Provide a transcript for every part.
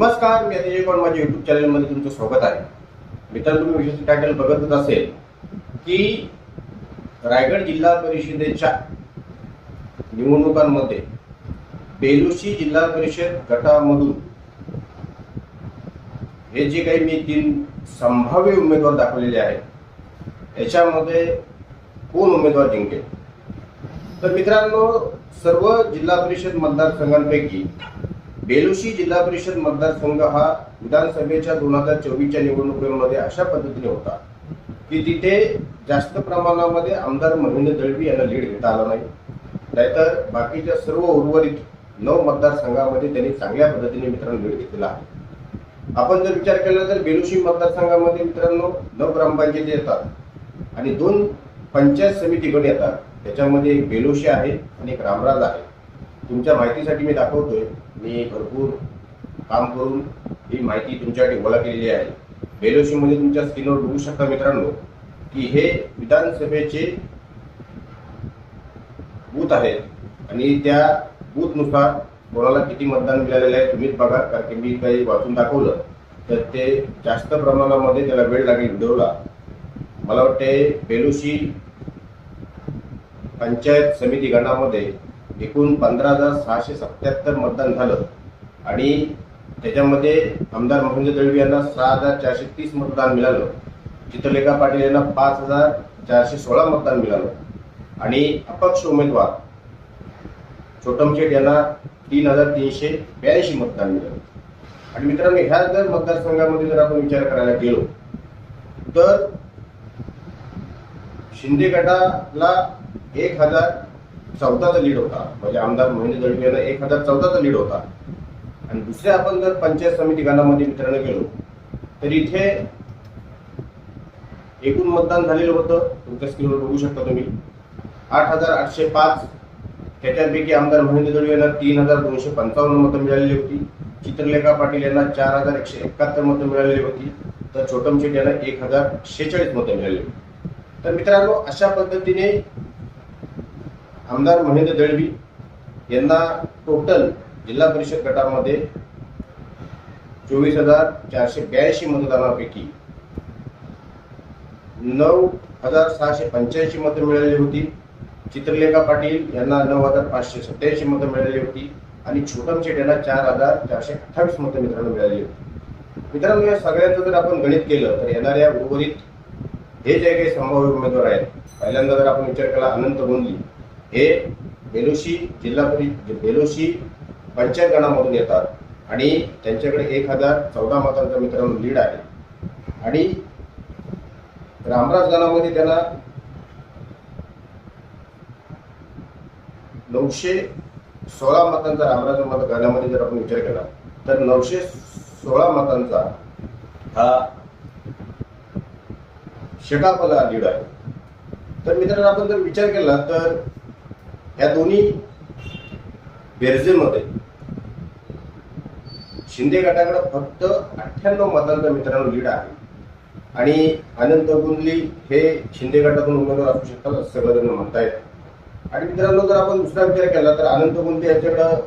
नमस्कार मी अतिशय कोण माझ्या युट्यूब चॅनलमध्ये तुमचं स्वागत आहे. मित्रांनो तुम्ही विशेष टायटल बघतच असेल की रायगड जिल्हा परिषदेच्या निवडणुकांमध्ये बेलुशी जिल्हा परिषद गटामधून हे जे काही मी तीन संभाव्य उमेदवार दाखवलेले आहेत याच्यामध्ये कोण उमेदवार जिंकेल? तर मित्रांनो सर्व जिल्हा परिषद मतदारसंघांपैकी बेलुशी जिल्हा परिषद मतदारसंघ हा विधानसभेच्या दोन हजार चोवीसच्या निवडणुकीमध्ये अशा पद्धतीने होता की तिथे जास्त प्रमाणामध्ये आमदार महेंद्र दळवी यांना लीड घेता आला नाही. नाहीतर बाकीच्या सर्व उर्वरित नऊ मतदारसंघामध्ये त्यांनी चांगल्या पद्धतीने मित्रांनो लीड घेतलेला आहे. आपण जर विचार केला तर बेलुशी मतदारसंघामध्ये मित्रांनो नऊ ग्रामपंचायती येतात आणि दोन पंचायत समिती गण येतात. त्याच्यामध्ये एक बेलुशी आहे आणि एक रामराज आहे. तुमच्या माहितीसाठी मी दाखवतोय. मी भरपूर काम करून ही माहिती तुमच्यासाठी गोळा केलेली आहे. बेलोशीमध्ये तुमच्या स्क्रीनवर बघू शकता मित्रांनो की हे विधानसभेचे बूथ आहेत. आणि त्या बूथनुसार कोणाला किती मतदान मिळालेलं आहे तुम्हीच बघा कारण की मी काही वाचून दाखवलं. तर ते जास्त प्रमाणामध्ये त्याला वेळ लागेल व्हिडिओला. मला वाटते बेलुशी पंचायत समिती गणामध्ये एकूण पंधरा हजार सहाशे सत्याहत्तर मतदान झालं. आणि त्याच्यामध्ये आमदार महेंद्र दळवी यांना सहा हजार चारशे तीस मतदान मिळालं. चित्रलेखा पाटील यांना पाच हजार चारशे सोळा मतदान मिळालं. आणि अपक्ष उमेदवार छोटम शेठ यांना तीन हजार तीनशे ब्याऐंशी मतदान मिळालं. आणि मित्रांनो ह्या जर मतदारसंघामध्ये जर आपण विचार करायला गेलो तर शिंदे गटाला एक हजार चौदाचा लीड होता. म्हणजे आमदार महेंद्र दळवी यांना एक हजार चौदाचा लीड होता. आणि दुसऱ्या आपण जर पंचायत समिती गणामध्ये मित्रांनो गेलो तर इथे एकूण मतदान झालेलं होतं. तुमच्या स्क्रीनवर बघू शकता तुम्ही. आठ हजार आठशे पाच. त्याच्यापैकी आमदार महेंद्र दळवी यांना तीन हजार दोनशे पंचावन्न मतं मिळालेली होती. चित्रलेखा पाटील यांना चार हजार एकशे एकाहत्तर मतं मिळालेली होती. तर छोटम शेट यांना एक हजार शेहेचाळीस मतं मिळाली तर मित्रांनो अशा पद्धतीने आमदार महेंद्र दळवी यांना टोटल जिल्हा परिषद गटामध्ये चोवीस हजार चारशे ब्याऐंशी मतदानापैकी नऊ हजार सहाशे पंच्याऐंशी मतं मिळालेली होती. चित्रलेखा पाटील यांना नऊ हजार पाचशे सत्याऐंशी मतं मिळाली होती. आणि छोटम शेट यांना चार हजार चारशे अठ्ठावीस मतं मित्रांनो मिळाली होती. मित्रांनो या सगळ्यांचं जर आपण गणित केलं तर येणाऱ्या उर्वरित हे जे काही संभाव्य उमेदवार आहेत पहिल्यांदा जर आपण विचार केला अनंत गोंदली. हे बेलोशी जिल्हा परिषद बेलोशी पंचायत गणामधून येतात. आणि त्यांच्याकडे एक हजार चौदा मतांचा मित्रांनो लीड आहे. आणि रामराज गणामध्ये त्यांना नऊशे सोळा मतांचा रामराज मत गणामध्ये जर आपण विचार केला तर नऊशे सोळा मतांचा हा शेकापला लीड आहे. तर मित्रांनो आपण जर विचार केला तर या दोन्ही बेरजेमध्ये शिंदे गटाकडे फक्त अठ्ठ्याण्णव मतांचा मित्रांनो लीड आहे. आणि अनंत गुंदली हे शिंदे गटातून उमेदवार असू शकतात असं सगळेजण म्हणतायत. आणि मित्रांनो जर आपण दुसरा विचार केला तर अनंत गुंदे यांच्याकडं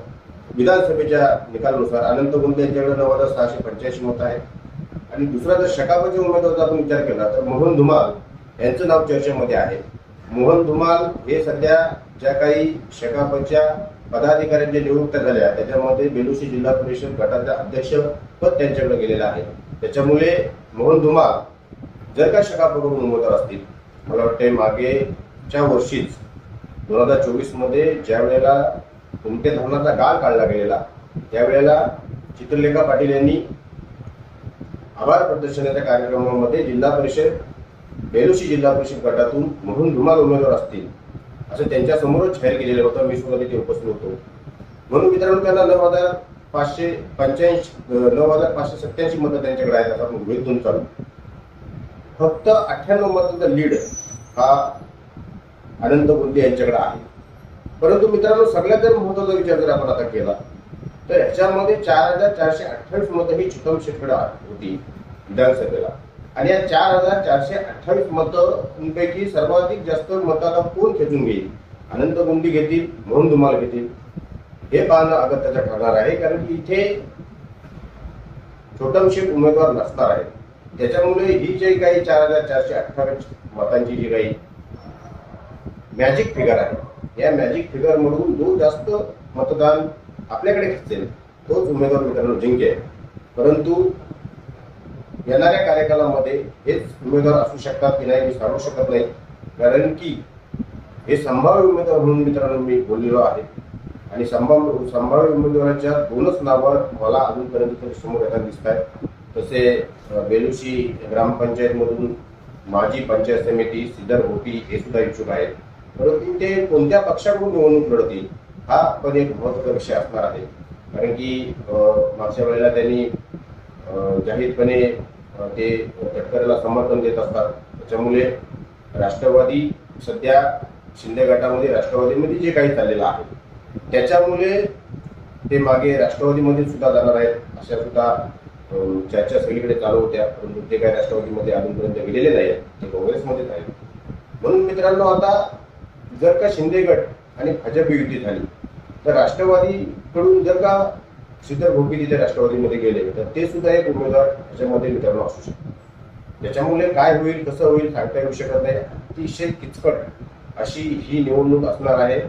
विधानसभेच्या निकालानुसार अनंत गुंदे यांच्याकडे नऊ हजार सहाशे पंच्याऐंशी मत आहेत. आणि दुसरा जर शकापचे उमेदवाराचा आपण विचार केला तर मोहन धुमाल यांचं नाव चर्चेमध्ये आहे. मोहन धुमाल हे सध्या ज्या काही शेकापच्या पदाधिकाऱ्यांच्या नियुक्त्या झाल्या त्याच्यामध्ये बेलुशी जिल्हा परिषद गटाचा अध्यक्ष पद त्यांच्याकडे गेलेलं आहे. त्याच्यामुळे मोहन धुमाल जर का शकापकडून उमेदवार असतील मला वाटते मागेच्या वर्षीच दोन हजार चोवीसमध्ये ज्या वेळेला कुमटे धरणाचा गाळ काढला गेलेला त्यावेळेला चित्रलेखा पाटील यांनी आभार प्रदर्शनाच्या कार्यक्रमामध्ये जिल्हा परिषद बेलुशी जिल्हा परिषद गटातून मोहन धुमाल उमेदवार असतील. असं त्यांच्या समोरच जाहीर केलेलं होतं. मी सुद्धा तिथे उपस्थित होतो. म्हणून मित्रांनो त्यांना नऊ हजार पाचशे पंच्याऐंशी नऊ हजार पाचशे सत्याऐंशी मतं त्यांच्याकडे आहेत. असं आपण गृहित चालू. फक्त अठ्ठ्याण्णव मतांचा लीड हा अनंत बुद्धी यांच्याकडे आहे. परंतु मित्रांनो सगळ्यात जर महत्त्वाचा विचार जर आपण आता केला तर ह्याच्यामध्ये चार हजार चारशे अठ्ठावीस मतं ही चिकम शेतकडे होती विधानसभेला. आणि या चार हजार चारशे अठ्ठावीस मतांपैकी सर्वाधिक जास्त मताला कोण खेचून घेईल? अनंत गुंडी घेतील? म्हणून तुम्हाला घेतील. हे पाहणं अगत्याचं ठरणार आहे कारण की इथे छोटमशे उमेदवार नसणार आहे त्याच्यामुळे ही जे काही चार हजार चारशे अठ्ठावीस मतांची जी काही मॅजिक फिगर आहे या मॅजिक फिगर मधून जो जास्त मतदान आपल्याकडे खेचेल तोच उमेदवार मित्रांनो जिंकेल. परंतु येणाऱ्या कार्यकालामध्ये हेच उमेदवार असू शकतात की नाही मी सांगू शकत नाही. कारण की हे संभाव्य उमेदवार म्हणून मित्रांनो मी बोललेलो आहे. आणि संभाव्य संभाव्य उमेदवाराच्या दोनच नावं मला अजूनपर्यंत तरी समोर येताना दिसत आहेत तसे बेलुशी ग्रामपंचायतमधून माजी पंचायत समिती सिद्धर होटी हे सुद्धा इच्छुक आहेत. परंतु ते कोणत्या पक्षाकडून निवडणूक लढतील हा पण एक महत्त्वाचा विषय असणार आहे. कारण की मागच्या वेळेला त्यांनी जाहीरपणे ते तटकरेला समर्थन देत असतात. त्याच्यामुळे राष्ट्रवादी सध्या शिंदे गटामध्ये राष्ट्रवादीमध्ये जे काही चाललेलं आहे त्याच्यामुळे ते मागे राष्ट्रवादीमध्ये सुद्धा जाणार आहेत अशा सुद्धा चर्चा सगळीकडे चालू होत्या. परंतु ते काही राष्ट्रवादीमध्ये अजूनपर्यंत गेलेले नाही आहेत ते काँग्रेसमध्येच आहेत. म्हणून मित्रांनो आता जर का शिंदे गट आणि भाजप युती झाली तर राष्ट्रवादीकडून जर का श्रीधर गोपी तिथे राष्ट्रवादीमध्ये गेले. तर ते सुद्धा एक उमेदवार त्याच्यामध्ये मित्रांनो असू शकतो. त्याच्यामुळे काय होईल कसं होईल सांगता येऊ शकत नाही. अतिशय किचकट अशी ही निवडणूक असणार आहे.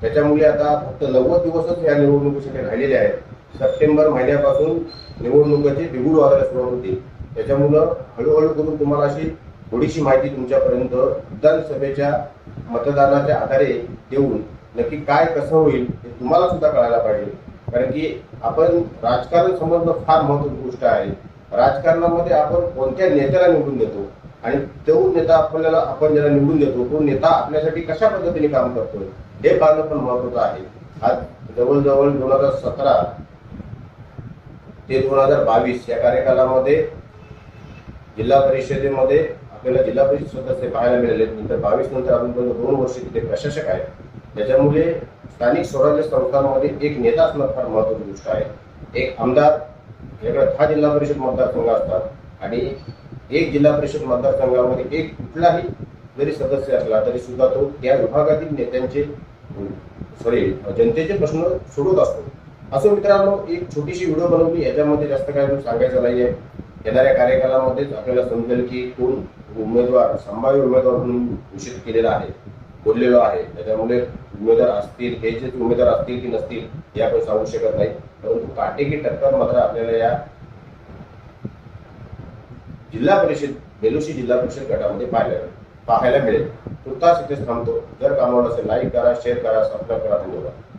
त्याच्यामुळे आता फक्त नव्वद दिवसच या निवडणुकीसाठी राहिलेले आहेत. सप्टेंबर महिन्यापासून निवडणुकीची बिगुड वाजायला सुरुवात होती त्याच्यामुळं हळूहळू करून तुम्हाला अशी थोडीशी माहिती तुमच्यापर्यंत विधानसभेच्या मतदानाच्या आधारे देऊन नक्की काय कसं होईल हे तुम्हाला सुद्धा कळायला पाहिजे. कारण की आपण राजकारण समजणं फार महत्वाची गोष्ट आहे. राजकारणामध्ये आपण कोणत्या नेत्याला निवडून देतो? आणि तो नेता आपल्याला आपण ज्याला निवडून देतो तो नेता आपल्यासाठी कशा पद्धतीने काम करतोय? हे पाहणं पण महत्वाचं आहे. आज जवळजवळ दोन हजार सतरा ते दोन हजार बावीस या कार्यकालामध्ये जिल्हा परिषदेमध्ये आपल्याला जिल्हा परिषद सदस्य पाहायला मिळाले नंतर बावीस नंतर अजूनपर्यंत दोन वर्ष तिथे प्रशासक आहेत. त्याच्यामुळे स्थानिक स्वराज्य संस्थांमध्ये एक नेता असणं फार महत्वाची गोष्ट आहे. एक आमदार वेगळं दहा जिल्हा परिषद मतदारसंघ असतात आणि एक जिल्हा परिषद मतदारसंघामध्ये एक कुठलाही जरी सदस्य असला तरी सुद्धा तो त्या विभागातील नेत्यांचे सॉरी जनतेचे प्रश्न सोडवत असतो. असं मित्रांनो एक छोटीशी व्हिडिओ बनवली याच्यामध्ये जास्त काय सांगायचं नाहीये. येणाऱ्या कार्यकालामध्येच आपल्याला समजेल की कोण उमेदवार संभाव्य उमेदवार म्हणून घोषित केलेला आहे. बोललेलो आहे. त्याच्यामुळे उमेदवार असतील हे जे उमेदवार असतील की नसतील हे आपण सांगू शकत नाही. परंतु काटेकी टक्कर मात्र आपल्याला या जिल्हा परिषद बेलुशी जिल्हा परिषद गटामध्ये पाहायला पाहायला मिळेल. तुर्तास इथेच थांबतो. जर कामाला असेल लाईक करा शेअर करा सबस्क्राईब करा. धन्यवाद.